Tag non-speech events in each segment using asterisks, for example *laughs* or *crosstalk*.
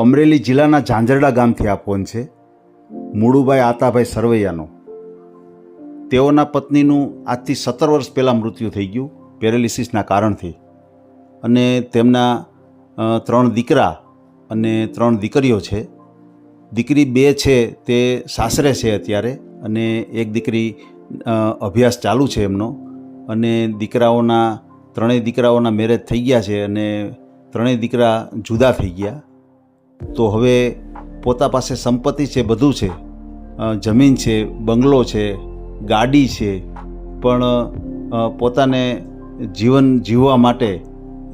અમરેલી જિલ્લાના ઝાંઝરડા ગામથી આ ફોન છે. મુળુભાઈ આતાભાઈ સરવૈયાનો. તેઓના પત્નીનું આજથી સત્તર વર્ષ પહેલાં મૃત્યુ થઈ ગયું, પેરેલિસિસના કારણથી. અને તેમના ત્રણ દીકરા અને ત્રણ દીકરીઓ છે. દીકરી બે છે, તે સાસરે છે અત્યારે અને એક દીકરી અભ્યાસ ચાલુ છે એમનો. અને દીકરાઓના, ત્રણેય દીકરાઓના મેરેજ થઈ ગયા છે અને ત્રણેય દીકરા જુદા થઈ ગયા. તો હવે પોતા પાસે સંપત્તિ છે, બધું છે. જમીન છે, બંગલો છે, ગાડી છે. પણ પોતાને જીવન જીવવા માટે,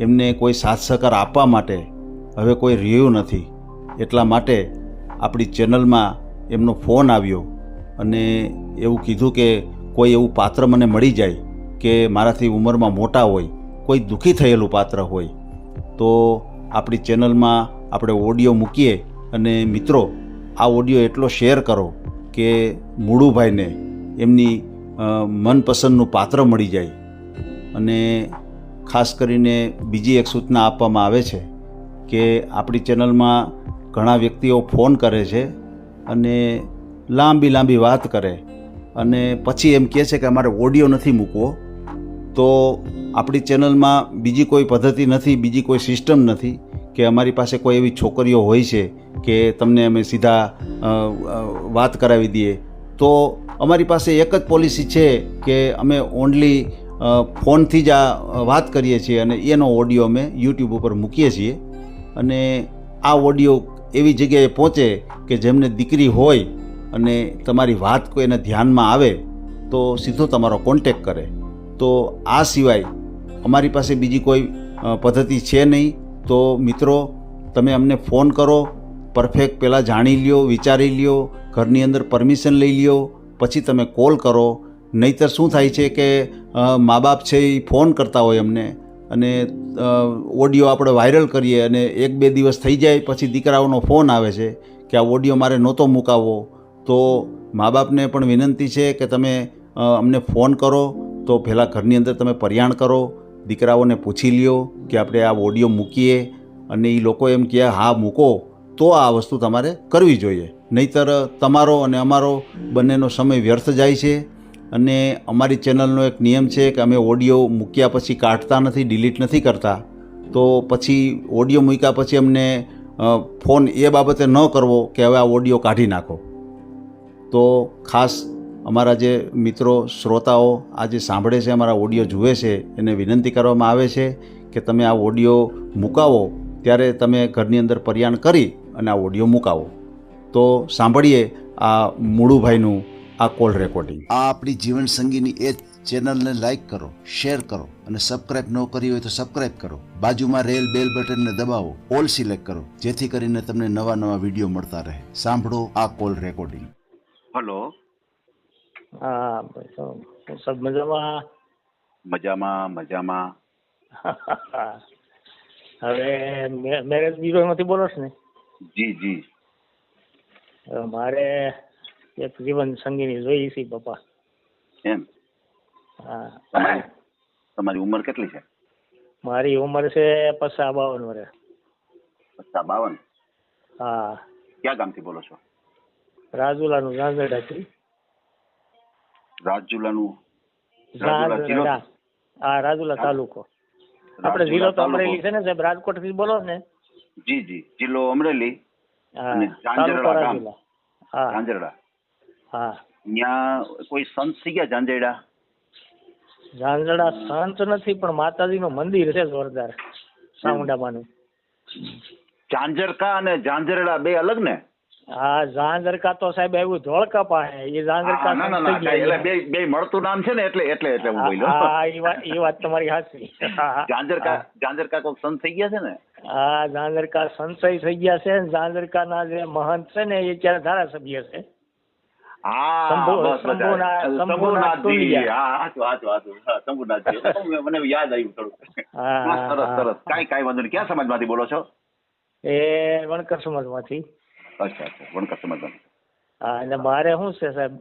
એમને કોઈ સાથ સહકાર આપવા માટે હવે કોઈ રહ્યું નથી. એટલા માટે આપણી ચેનલમાં એમનો ફોન આવ્યો અને એવું કીધું કે કોઈ એવું પાત્ર મને મળી જાય કે મારાથી ઉંમરમાં મોટા હોય, કોઈ દુઃખી થયેલું પાત્ર હોય. તો આપણી ચેનલમાં આપણે ઓડિયો મૂકીએ અને મિત્રો, આ ઓડિયો એટલો શેર કરો કે મુળુભાઈને એમની મનપસંદનું પાત્ર મળી જાય. અને ખાસ કરીને બીજી એક સૂચના આપવામાં આવે છે કે આપણી ચેનલમાં ઘણા વ્યક્તિઓ ફોન કરે છે અને લાંબી લાંબી વાત કરે. અને પછી એમ કહે છે કે અમારે ઓડિયો નથી મૂકવો. તો આપણી ચેનલમાં બીજી કોઈ પદ્ધતિ નથી, બીજી કોઈ સિસ્ટમ નથી. કે અમારી પાસે કોઈ એવી છોકરીઓ હોય છે કે તમને અમે સીધા વાત કરાવી દઈએ. તો અમારી પાસે એક જ પોલિસી છે કે અમે ઓન્લી ફોનથી જ આ વાત કરીએ છીએ અને એનો ઓડિયો અમે યુટ્યુબ ઉપર મૂકીએ છીએ. અને આ ઓડિયો એવી જગ્યાએ પહોંચે કે જેમને દીકરી હોય અને તમારી વાત કોઈને ધ્યાનમાં આવે, તો સીધો તમારો કોન્ટેક કરે. તો આ સિવાય અમારી પાસે બીજી કોઈ પદ્ધતિ છે નહીં. તો મિત્રો, તમે અમને ફોન કરો, પરફેક્ટ પહેલાં જાણી લ્યો, વિચારી લ્યો, ઘરની અંદર પરમિશન લઈ લ્યો, પછી તમે કોલ કરો. નહીતર શું થાય છે કે મા બાપ છે એ ફોન કરતા હોય અમને અને ઓડિયો આપણે વાયરલ કરીએ અને એક બે દિવસ થઈ જાય પછી દીકરાઓનો ફોન આવે છે કે આ ઓડિયો મારે નહોતો મુકાવવો. તો મા બાપને પણ વિનંતી છે કે તમે અમને ફોન કરો. તો પહેલાં ઘરની અંદર તમે પર્યાણ કરો. દીકરાઓને પૂછી લ્યો કે આપણે આ ઓડિયો મૂકીએ અને એ લોકો એમ કહે, હા, મૂકો. તો આ વસ્તુ તમારે કરવી જોઈએ. નહીતર તમારો અને અમારો બંનેનો સમય વ્યર્થ જાય છે અને અમારી ચેનલનો એક નિયમ છે કે અમે ઓડિયો મૂક્યા પછી કાઢતા નથી, ડિલીટ નથી કરતા. તો પછી ઓડિયો મૂક્યા પછી અમને ફોન એ બાબતે ન કરવો કે હવે આ ઓડિયો કાઢી નાખો. તો ખાસ અમારા જે મિત્રો શ્રોતાઓ આ જે સાંભળે છે અમારા ઓડિયો જુએ છે એને વિનંતી કરવામાં આવે છે કે તમે આ ઓડિયો મુકાવો ત્યારે તમે ઘરની અંદર પર્યાણ કરી અને આ ઓડિયો મુકાવો. તો સાંભળીએ આ મૂળુભાઈનું આ કોલ રેકોર્ડિંગ. આ આપણી જીવન સંગીની એ જ ચેનલને લાઈક કરો શેર કરો અને સબસ્ક્રાઇબ ન કરી હોય તો સબસ્ક્રાઇબ કરો. બાજુમાં રેલ બેલ બટનને દબાવો ઓલ સિલેક્ટ કરો જેથી કરીને તમને નવા નવા વીડિયો મળતા રહે. સાંભળો આ કોલ રેકોર્ડિંગ. હલો. હા ભાઈ શું શું સબ મજામાં? મજામાં મજામાં. *laughs* હવે મેરેજ બ્યુરોમાંથી બોલો છો ને? જી જી. મારે એક જીવન સંગીની જોઈ છે પપ્પા. એમ? હા. તમારી ઉંમર કેટલી છે? મારી ઉંમર છે પચાસ બાવન વર્ષ પચાસ બાવન? હા. ક્યાં ગામથી બોલો છો? રાજુલાનું ઝાંઝરડાથી. રાજુલાનું રાજુલા હા રાજુલા તાલુકો. આપણે જિલ્લો તો અમરેલી છે ને સાહેબ રાજકોટથી બોલો ને. જી જી જિલ્લો અમરેલી અને ઝાંઝરડા ગામ. હા. ઝાંઝરડા. હા. ત્યાં કોઈ સંત થઈ ગયા ઝાંઝરડા? ઝાંઝરડા સંત નથી પણ માતાજીનું મંદિર છે જોરદાર સામુંડામાનું ઝાંઝરકા અને ઝાંઝરડા બે અલગ ને? હા ઝાંઝરકા તો સાહેબ આવ્યું ધોળકા પાસે એ ઝાંઝરકા ના ના ના સંત થઈ કાંઈ એટલે બે બે મળતું નામ છે ને એટલે એટલે એટલે હું બોલ્યો. હા એ વાત એ વાત તમારી સાચી ઝાંઝરકા ઝાંઝરકા કોઈક સંત થઈ ગયા છે ને? હા ઝાંઝરકા સંશય થઈ ગયા છે ને ઝાંઝરકાના જે મહંત છે ને એ અત્યારે ધારાસભ્ય છે? મને- યાદ આવ્યું થોડું હા, હા, સરસ. સરસ કાંઈ કાંઈ વાંધો નહીં. ક્યાં સમાજમાંથી બોલો છો? એ વણકર સમાજમાંથી. અચ્છા અચ્છા. વણકર સમાજમાંથી હા એટલે મારે શું છે સાહેબ?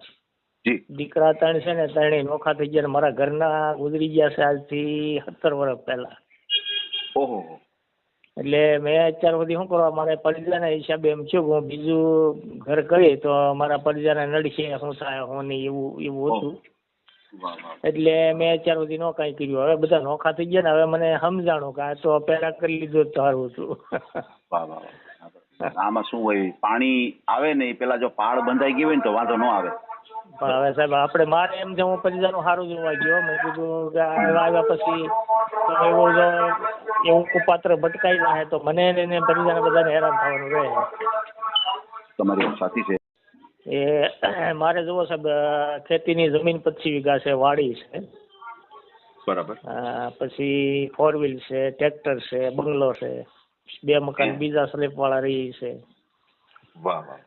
જી. દીકરા ત્રણ છે ને ત્રણેય નોખા થઈ ગયા મારા ઘરના ગુજરી ગયા છે આજથી સત્તર વર્ષ પહેલા. ઓહો એટલે મેં અત્યાર સુધી શું કરવા મારે પરિજાના હિસાબે એમ છું હું બીજું ઘર કરીએ તો મારા પરિજાને નડશે શું થાય હું નહીં એવું એવું હતું. એટલે મેં અત્યાર સુધી નો કાંઈ કર્યું. હવે બધા નોખા થઈ ગયા ને હવે મને સમજાણું કે આ તો પહેલા કરી લીધું સારું હતું. આમાં શું હોય પાણી આવે ને એ પેલા જો પાળ બંધાઈ ગઈ હોય ને તો વાંધો ન આવે. પણ હવે સાહેબ આપણે મારે એમ છે હું પરિજાનું સારું જોવા ગયો મેં કીધું કે આવ્યા પછી એવો જો એવું કુપાત્ર ભટકાઈ જાય તો મને ને એને પરિજાને બધાને હેરાન થવાનું રહે તમારી વાત સાચી છે. એ મારે જુઓ સાહેબ ખેતીની જમીન પચીસ વીઘા છે વાડી છે. બરાબર. પછી ફોર વ્હીલ છે ટ્રેક્ટર છે બંગલો છે. બે મકાન બીજા સ્લેબ વાળા રહી છે. વાહ વાહ વાહ.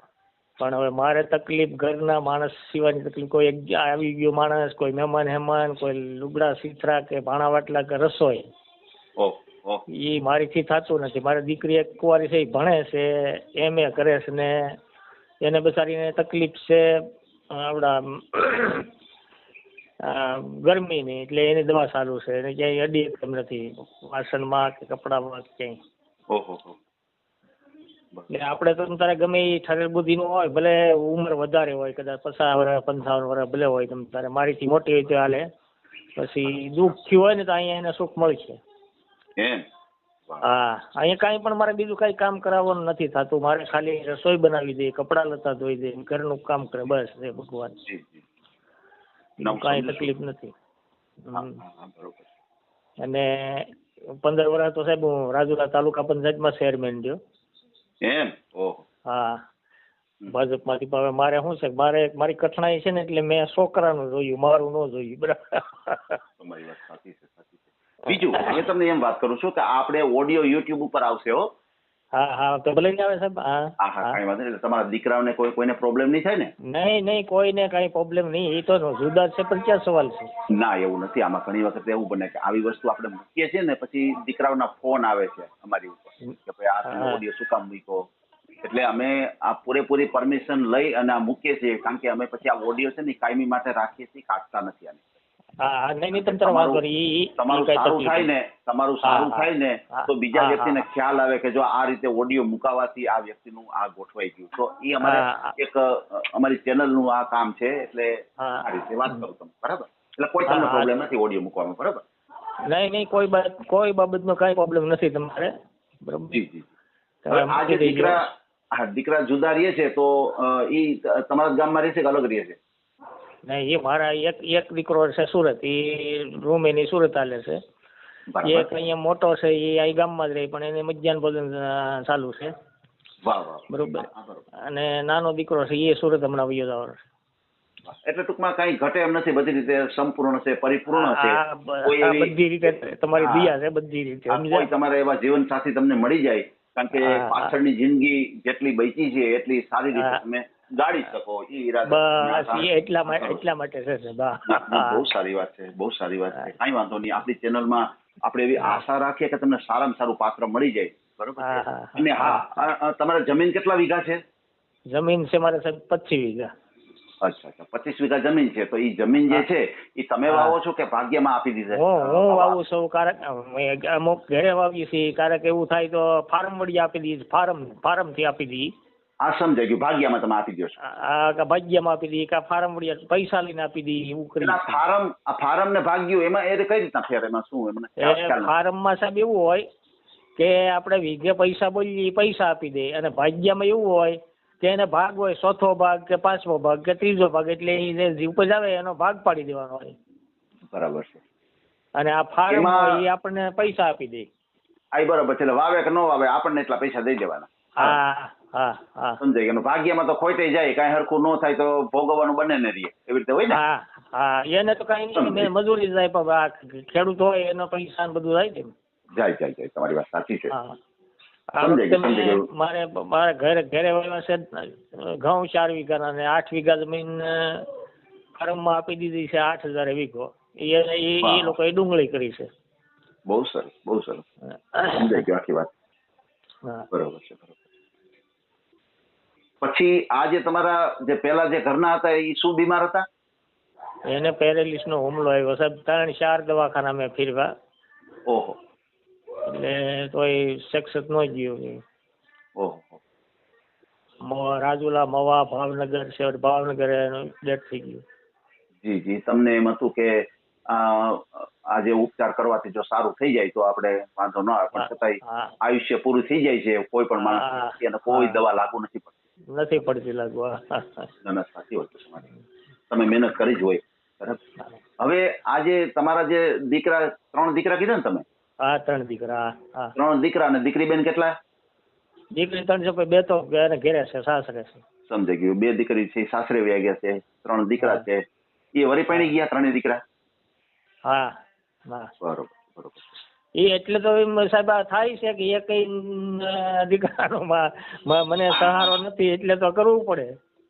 પણ હવે મારે તકલીફ ઘરના માણસ સિવાયની તકલીફ કોઈ આવી ગયો માણસ કોઈ મહેમાન હેમાન કોઈ લુગડા સીથરા કે ભાણા વાટલા કે રસોઈ. એ મારીથી થતું નથી. મારી દીકરી એક કુંવારી છે એ ભણે છે એમ એ કરે છે ને એને બચારીને તકલીફ છે અ, ગરમીની એટલે એની દવા ચાલુ છે. એને ક્યાંય અડી એમ નથી. વાસણમાં કે કપડામાં ક્યાંય. એટલે આપણે તો તારે ગમે એ ઠરેલ બુદ્ધિનું હોય ભલે ઉંમર વધારે હોય કદાચ પચાસ વર્ષ પંચાવન વર્ષ ભલે હોય તમ તારે. મારીથી મોટી હોય તો હાલે. પછી દુઃખ થયું હોય ને તો અહીંયા એને સુખ મળશે એમ? હા. અહીંયા કાંઈ પણ મારે બીજું કાંઈ કામ કરાવવાનું નથી થતું. મારે ખાલી રસોઈ બનાવી દે કપડાં લતા ધોઈ દે ઘરનું કામ કરે બસ રે ભગવાન. કાંઈ તકલીફ નથી. અને પંદર વર્ષ તો સાહેબ હું રાજુલા તાલુકા પંચાયતમાં ચેરમેન થયો એમ? ઓહો. હા. ભાજપમાંથી પણ હવે મારે શું છે મારે મારી કઠણાઈ છે ને એટલે મેં છોકરાનું જોયું મારું ન જોયું. બરાબર તમારી વાત સાચી છે સાચી છે. બીજું હું તમને એમ વાત કરું છું કે આપણે ઓડિયો યુટ્યુબ ઉપર આવશે હો. હા હા તો ભલે આવે સાહેબ હા હા હા વાંધો નહીં. તમારા દીકરાઓને કોઈ કોઈને પ્રોબ્લેમ નહીં થાય ને? નહીં નહીં કોઈને કાંઈ પ્રોબ્લેમ નહીં. એ તો જુદા છે પણ ક્યાં સવાલ છે? ના એવું નથી. આમાં ઘણી વખત એવું બને કે આવી વસ્તુ આપણે મૂકીએ છીએ ને પછી દીકરાઓના ફોન આવે છે અમારી ઉપર કે ભાઈ આ ઓડિયો શું કામ મૂક્યો? એટલે અમે આ પૂરેપૂરી પરમિશન લઈ અને આ મૂકીએ છીએ કારણ કે અમે પછી આ ઓડિયો છે ને કાયમી માટે રાખીએ છીએ કાઢતા નથી આને હા હા નહીં નહીં તમ વાંધો નહીં ઈ- ઈ- ઈ તમારું સારું થાય ને તમારું સારું થાય ને તો બીજા વ્યક્તિને ખ્યાલ આવે કે જો આ રીતે ઓડિયો મુકાવાથી આ વ્યક્તિનું આ ગોઠવાઈ ગયું. તો એ અમારે એક અમારી ચેનલ આ કામ છે એટલે આ રીતે વાત કરું તમે બરાબર? એટલે કોઈ તમને પ્રોબ્લેમ નથી ઓડિયો મૂકવામાં બરાબર? નહીં નહીં કોઈ બાબત કોઈ બાબતનો કાંઈ પ્રોબ્લેમ નથી તમારે. બરાબર? જી જી. આ જે દીકરા હા દીકરા જુદા રહે છે તો એ તમારા ગામમાં રહે છે કે અલગ રહે છે? નહીં એ મારા એક એક દીકરો છે સુરત એ રૂમ એની સુરત હાલે છે. એક અહીંયા મોટો છે એ અહીં ગામમાં જ રહે પણ એને મધ્યાહન ભોજન ચાલુ છે. બરોબર. અને નાનો દીકરો છે એ સુરત હમણાં વયો જવાનો છે. એટલે ટૂંકમાં કઈ ઘટે એમ નથી બધી રીતે સંપૂર્ણ છે પરિપૂર્ણ છે? બધી રીતે તમારી. દિયા છે બધી રીતે કોઈ તમારા એવા જીવન સાથી તમને મળી જાય? કારણ કે. પાછળની જિંદગી જેટલી બચી છે એટલી સારી રીતે તમે ગાળી શકો એ ઈરાદા. બસ એ એટલા માટે એટલા માટે છે સાહેબ બહુ સારી વાત છે બહુ સારી વાત છે. કઈ વાંધો નહીં. આપણી ચેનલમાં આપણે એવી આશા રાખીએ કે તમને સારામાં સારું પાત્ર મળી જાય. બરોબર. અને હા તમારે જમીન કેટલા વીઘા છે? જમીન છે મારે સાહેબ પચીસ વીઘા. અચ્છા અચ્છા. પચીસ વીઘા જમીન છે. તો એ જમીન જે છે એ તમે વાવો છો કે ભાગ્યમાં આપી દીધે? હું હું વાવું છું કારક અમુક ઘરે વાવીએ છીએ. કારક એવું થાય તો ફાર્મ વળી આપી દઈએ ફાર્મ ફાર્મથી આપી દઈએ. આ સમજાઈ ગયું. ભાગ્યમાં તમે આપી દો છો. ભાગ્યમાં આપી દઈએ કા ફાર્મ વળી પૈસા લઈને આપી દઈએ એવું કરી ફાર્મ આ ફાર્મ ને ભાગ્યું એમાં એ કઈ રીતના ફેર? એમાં શું એમને. ફાર્મમાં સાહેબ એવું હોય કે આપણે વીઘે પૈસા બોલીએ પૈસા આપી દે અને ભાગ્યમાં એવું હોય કે એને ભાગ હોય ચોથો ભાગ કે પાંચમો ભાગ કે ત્રીજો ભાગ એટલે એ જે ઉપજ આવે એનો ભાગ પાડી દેવાનો હોય. બરાબર છે. અને આ ફાર્મ એ આપણને પૈસા આપી દે. આ બરાબર છે એટલે વાવે કે ન વાવે આપણને એટલા પૈસા દઈ દેવાના. હા. હા હા. સમજાઈ ગયું. ભાગ્યમાં તો ખોટે જાય. કાંઈ હરખું ન થાય તો ભોગવવાનું બને ને રીએ એવી રીતે હોય ને? હા હા. એને તો કઈ નહીં. મેં મજૂરી જાય પણ ખેડૂત હોય એનો પૈસા બધું જાય ને જાય જાય જાય. તમારી વાત સાચી છે. હા. મારે મારે ઘરે ઘરે વાવ્યા છે ઘઉં ચાર વીઘા અને આઠ વીઘા જમીન ફાર્મમાં આપી દીધી છે આઠ હજાર વીઘો. એ એ લોકો એ લોકોએ ડુંગળી કરી છે. બહુ સરસ બહુ સરસ. સમજાઈ ગયો આખી વાત. બરોબર છે બરોબર. પછી આ જે તમારા જે પેલા જે ઘરના હતા એ શું બીમાર હતા? એને પેરેલિસ નો હુમલો આવ્યો સાહેબ. ત્રણ ચાર દવાખાના મેં ફેરવા ઓહો. એટલે તોય સક્સેસ ન ગયો ઓહો. રાજુલા મવા ભાવનગર છે. ભાવનગર એનું ડેથ થઈ ગયું. જી જી. તમને એમ હતું કે આ જે ઉપચાર કરવાથી જો સારું થઈ જાય તો આપણે વાંધો ન આવે. પણ છતાંય આયુષ્ય પૂરું થઈ જાય છે કોઈ પણ. માણસ અને કોઈ દવા લાગુ નથી પડતી. નથી પડતી લાગવા ના, ના, સાચી વાત છે તમારી. તમે મહેનત કરી જ હોય. બરાબર? હવે આજે તમારા જે દીકરા ત્રણ દીકરા કીધા ને તમે? હા ત્રણ દીકરા હા, ત્રણ દીકરા અને દીકરી બેન કેટલા? દીકરી ત્રણ છે બે તો ઘેરે છે સાસરે છે. સમજાઈ ગયું. બે દીકરી છે સાસરે વ્યા ગયા છે ત્રણ દીકરા છે. એ વરી પાણી ગયા ત્રણેય દીકરા? હા. બરોબર બરોબર. એ એટલે તો સાહેબ આ થાય છે કે એ કઈ દીકરાનો મને સહારો નથી એટલે તો કરવું પડે.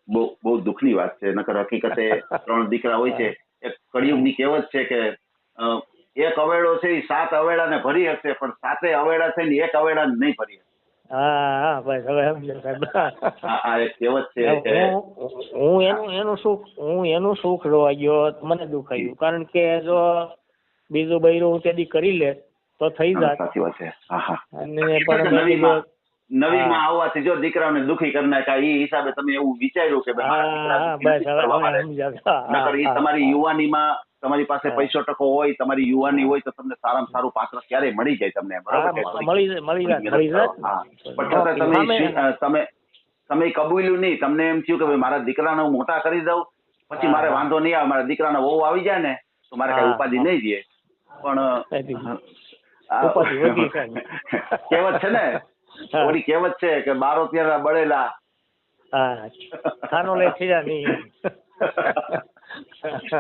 બહુ બહુ દુઃખની વાત છે. નકર હકીકતે ત્રણ દીકરા હોય છે. એક કળિયુગની કહેવત છે કે એક અવેડો છે એ સાત અવેડાને ભરી હશે પણ સાતે અવેડા છે ને એક અવેડા નહીં ભરી હા હા બસ હવે સમજો સાહેબ. આ આ એક કહેવત છે હું હું એનું એનું સુખ હું એનું સુખ રોવા ગયો મને દુખાયું કારણ કે જો બીજું બૈરું હું તેદી કરી લે તો થઈ જાત. સાચી વાત છે. હા હા અને પણ મેં નવીમાં. આવવાથી જો દીકરાઓને દુખી કરી નાખ્યા એ હિસાબે તમે એવું વિચાર્યું કે દીકરા તમારી યુવાની યુવાનીમાં તમારી પાસે પૈસો ટકો હોય તમારી યુવાની હોય તો તમને સારામાં સારું પાત્ર ક્યારેય મળી જાય તમને બરાબર? મ- તમે તમે તમે કબૂલ્યું નહીં. તમને એમ થયું કે ભાઈ મારા દીકરાને હું મોટા કરી દઉં પછી મારે વાંધો નહીં આવે મારા દીકરાનો વહુ આવી જાય ને તો મારે કઈ ઉપાધિ નહીં દે પણ ઉપાધિ વધી છે. *laughs* કહેવત છે ને. ઓલી કહેવત છે કે બારો ત્યારે બળેલા. હા. ખાનો લે થયા નહીં *laughs*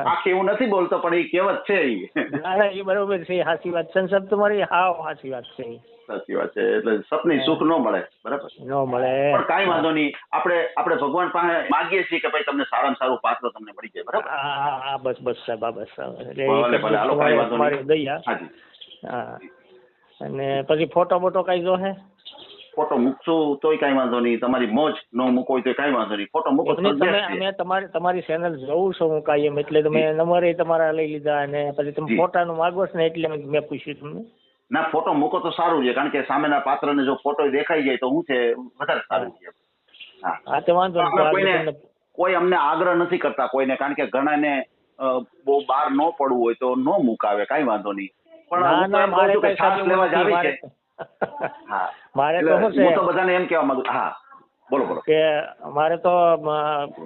આખી હું નથી બોલતો પણ એ કહેવત છે એ બરોબર છે સાચી વાત છે. સબ તમારી હાવ સાચી વાત છે. સાચી વાત છે એટલે સપની સુખ ન મળે બરાબર? ન મળે. પણ કાઈ વાંધો નહીં આપણે આપણે ભગવાન પાસે માંગીએ છીએ કે ભાઈ તમને સારામાં સારું પાત્ર તમને મળી જાય બરાબર? હા હા બસ બસ સાહેબ બસ. એટલે ભલે ભલે હાલો કાઈ વાંધો નહીં. હા. અને પછી ફોટો બોટો કઈ જો હે? ફોટો મૂકશો તોય કાંઈ વાંધો નહીં. તમારી મોજ ન મૂકો હોય કઈ કાંઈ વાંધો નહીં. ફોટો મૂકો તમે તમારી તમારી ચેનલ જોઉં છું હું કાયમ એટલે તમે નંબર તમારા લઈ લીધા અને પછી તમે. ફોટાનું માગો છો ને એટલે મેં પૂછ્યું તમને. ના ફોટો મૂકો તો સારું છે. કારણ કે સામેના પાત્રને જો ફોટો દેખાઈ જાય તો હું છે વધારે સારું છે. હા. તે વાંધો કોઈને કોઈ અમને આગ્રહ નથી કરતા કોઈને. કારણ કે ઘણાને બહુ બહાર ન પડવું હોય તો ન મુકાવે. કાંઈ વાંધો નહીં. પણ તો મારે કઈ શ્વાસ લેવા જ નથી. આવી મારે છે. હા. *laughs* મારે તો હું તો બધાને એમ કહેવા માંગુ હા બોલો બોલો. કે મારે તો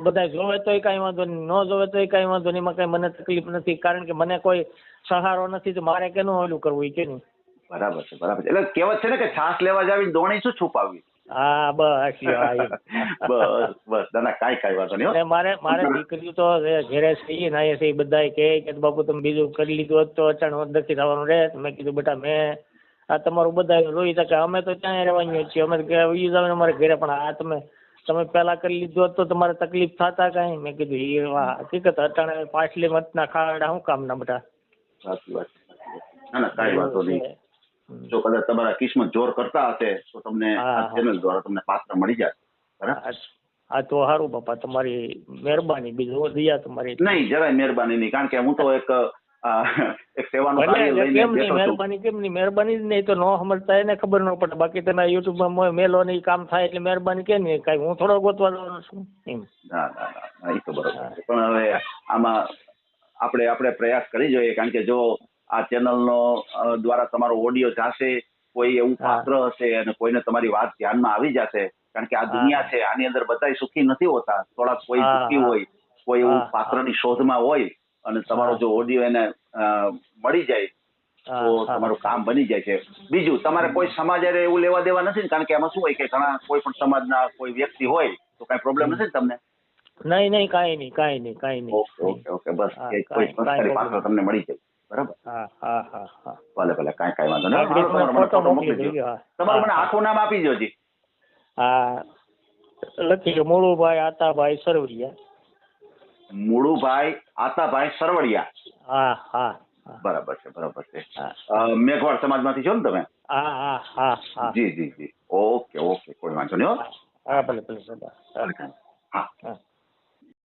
બધા જોવે તોય કાંઈ વાંધો નહીં ન જોવે તોય કાંઈ વાંધો નહીં એમાં કાંઈ મને તકલીફ નથી કારણ કે મને કોઈ સહારો નથી તો મારે કેનું ઓલું કરવું ઈ કે નહીં? બરાબર છે બરાબર છે. એટલે કહેવત છે ને કે છાસ લેવા જાવી દોણી શું છુપાવવી? હા બસ. *laughs* બસ બસ. ના કાંઈ કાંઈ વાંધો નહીં મારે મારે દીકરીઓ તો ઘેરે છે ને અહીંયા છે કહે કે બાપુ તમે બીજું કરી લીધું હોત તો અચાનક નથી થવાનું રહે. મેં કીધું બેટા મેં આ તમારું બધા રોઈ કે અમે તો ત્યાં રહેવાની છીએ? અમે કે જાવ અમારે ઘરે પણ આ તમે તમે પહેલા કરી લીધું હોત તો તમારે તકલીફ થતા કાંઈ? મેં કીધું એ હકીકત અટાણે પાછલી મતના ખાડા શું કામના બધા સાચી વાત. ના ના કાંઈ વાંધો નહીં. જો કદાચ તમારા કિસ્મત જોર કરતા હશે તો તમને આ ચેનલ દ્વારા તમને પાત્ર મળી જાય બરાબર? આ તો સારું બાપા તમારી મહેરબાની. બીજું દયા તમારી નહીં જરાય મહેરબાની નહીં કારણ કે હું તો એક સેવાનું કાર્ય લઈને મહેરબાની કેમ નહીં? મહેરબાની જ નહીં તો ન સમજતા એને ખબર ન પડે. બાકી તમે યુટ્યુબમાં મેલો ને કામ થાય એટલે મહેરબાની નહીં? કાંઈ હું થોડો ગોતવા જવાનો છું એમ. ના ના ના, ના એ તો બરોબર પણ હવે આમાં આપણે આપણે પ્રયાસ કરી જોઈએ કારણ કે જો આ ચેનલનો દ્વારા તમારો ઓડિયો જાશે કોઈ એવું પાત્ર હશે અને કોઈને તમારી વાત ધ્યાનમાં આવી જશે કારણ કે આ દુનિયા છે આની અંદર બધા સુખી નથી હોતા. થોડાક કોઈ સુખી હોય કોઈ એવું પાત્રની શોધમાં હોય અને તમારો જો ઓડિયો એને મળી જાય તો તમારું કામ બની જાય છે. બીજું તમારે કોઈ સમાજ એવું લેવા દેવા નથી કારણ કે એમાં શું હોય કે ઘણા કોઈ પણ સમાજના કોઈ વ્યક્તિ હોય તો કઈ પ્રોબ્લેમ નથી ને તમને? નહીં નહીં કાંઈ નહીં કાંઈ નહીં કાંઈ નહીં. ઓકે ઓકે બસ. કોઈ સંસ્કારી પાત્ર તમને મળી જાય. બરાબર? હા હા હા હા. ભલે ભલે કાંઈ કાંઈ વાંધો નહીં. તમારો મને ફોટો ફોટો મોકલી મોકલી દો તમારું મને આખું નામ આપી દો જી હા લખી દો મોળુભાઈ આતાભાઈ સરવડિયા. મુળુભાઈ આતાભાઈ સરવડિયા. હા હા બરાબર છે બરાબર છે. હા. અ, મેઘવાળ સમાજમાંથી છો ને તમે? હા હા હા હા. જી જી જી. ઓકે ઓકે કોઈ વાંધો નહીં હો. ભલે ભલે હા. હા.